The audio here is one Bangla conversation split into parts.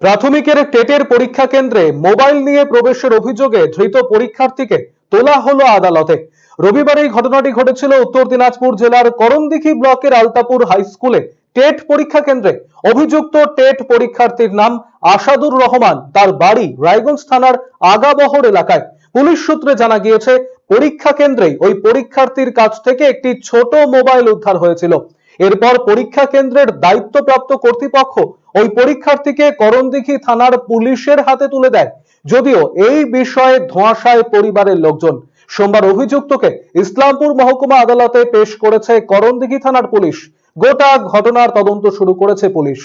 প্রাথমিকের টেটের পরীক্ষা কেন্দ্রে মোবাইল নিয়ে প্রবেশের অভিযোগে ধৃত পরীক্ষার্থীকে তোলা হলো আদালতে। রবিবার এই ঘটনাটি ঘটেছিল উত্তর দিনাজপুর জেলার করমদিঘি ব্লকের আলতাপুর হাই স্কুলে। টেট পরীক্ষা কেন্দ্রে অভিযুক্ত টেট পরীক্ষার্থীর নাম আসাদুর রহমান, তার বাড়ি রায়গঞ্জ থানার আগাবহর এলাকায়। পুলিশ সূত্রে জানা গিয়েছে, পরীক্ষা কেন্দ্রেই ওই পরীক্ষার্থীর কাছ থেকে একটি ছোট মোবাইল উদ্ধার হয়েছিল। এরপর পরীক্ষা কেন্দ্রের দায়িত্বপ্রাপ্ত কর্তৃপক্ষ ওই পরীক্ষার্থীকে করণদিঘি থানার পুলিশের হাতে তুলে দেয়। যদিও এই বিষয়ে ধোঁয়াশায় পরিবারের লোকজন। সোমবার অভিযুক্তকে ইসলামপুর মহকুমা আদালতে পেশ করেছে করণদিঘি থানার পুলিশ। গোটা ঘটনার তদন্ত শুরু করেছে পুলিশ।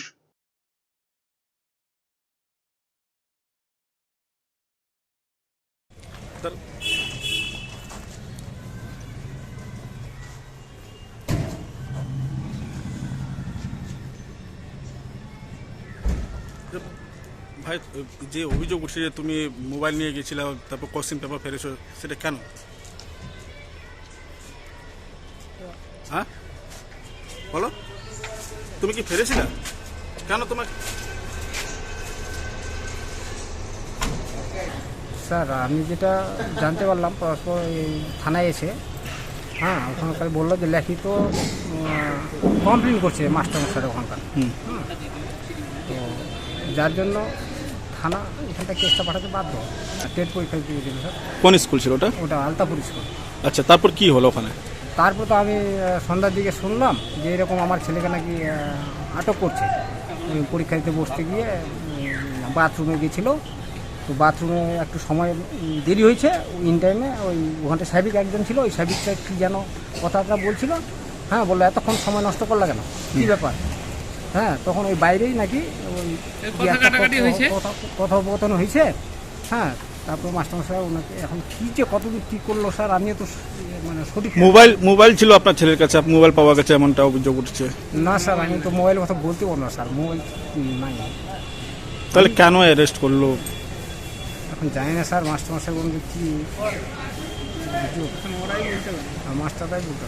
ভাই যে অভিযোগ উঠছে যে তুমি মোবাইল নিয়ে গেছিলে তারপর কোশ্চেন পেপার ফেরেছো সেটা কেন? হ্যাঁ? বলো। তুমি কি ফেরেছিলে কেন তোমার স্যার আমি যেটা জানতে পারলাম পরস্পর এই থানায় এসে হ্যাঁ ওখানকার বলল যে লিখিত কমপ্লেন করছে মাস্টারমশাই ওখানকার। হুম। যার জন্য থানা এখানটা কেসটা পাঠাতে বাধ্য। টেট পরীক্ষা দিয়ে দিল স্যার। কোন স্কুল ছিল ওটা? ওটা আলতাপুর স্কুল। আচ্ছা তারপর কি হলো ওখানে? তারপর তো আমি সন্ধ্যার দিকে শুনলাম যে এরকম আমার ছেলেকে নাকি আটক করছে। পরীক্ষা দিতে বসতে গিয়ে বাথরুমে গেছিল তো বাথরুমে একটু সময় দেরি হয়েছে। ইন টাইমে ওই ওখানটা সাহেবিক একজন ছিল। ওই সাহেবিকটা কী যেন কথাটা বলছিল। হ্যাঁ বলল এতক্ষণ সময় নষ্ট করলা কেন? কী ব্যাপার? হ্যাঁ তখন ওই বাইরেই নাকি কথোপকথন হয়েছে? হ্যাঁ তারপর মাস্টারমশাই ওনাকে এখন কী যে কতদূর কী করল স্যার আমিও তো মানে সঠিক মোবাইল মোবাইল ছিল আপনার ছেলের কাছে আপনি মোবাইল পাওয়া গেছে এমনটা অভিযোগ উঠছে? না স্যার আমি তো মোবাইল কথা বলতে পারব না স্যার মোবাইল নাই। তাহলে কেন অ্যারেস্ট করল? এখন জানি না স্যার মাস্টারমশাই বলুন কি মাস্টারটাই বলতে